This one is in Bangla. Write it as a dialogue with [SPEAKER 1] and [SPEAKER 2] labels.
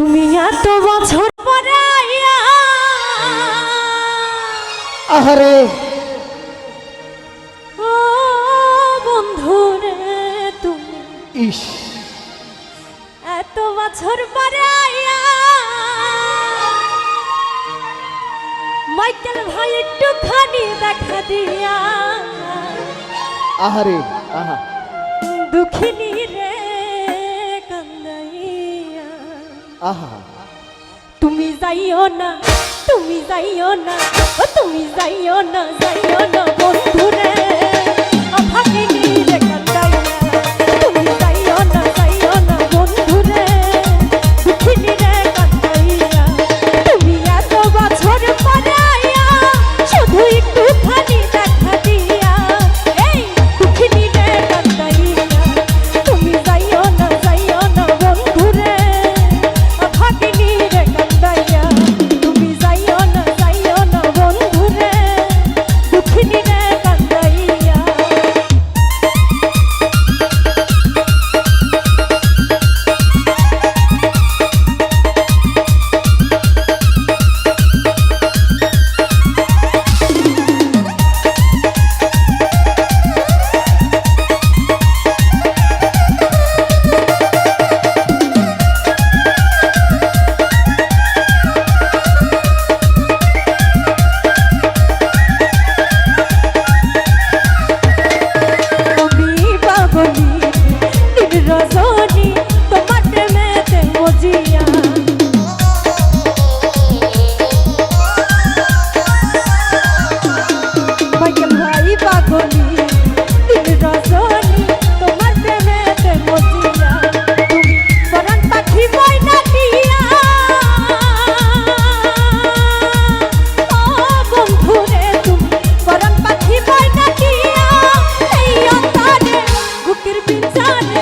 [SPEAKER 1] তুমি এত বছর পরে
[SPEAKER 2] আহারে।
[SPEAKER 1] ও বন্ধু রে তুমি
[SPEAKER 2] ইস।
[SPEAKER 1] এত বছর পরে মাইকেল ভাই একটুখানি দেখা দিয়া।
[SPEAKER 2] আহারে আহা।
[SPEAKER 1] দুঃখিনী রে।
[SPEAKER 2] আহা।
[SPEAKER 1] তুমি যাইও না তুমি যাইও না তুমি যাইও না যাইও না বন্ধু রে i'm ¡Gracias!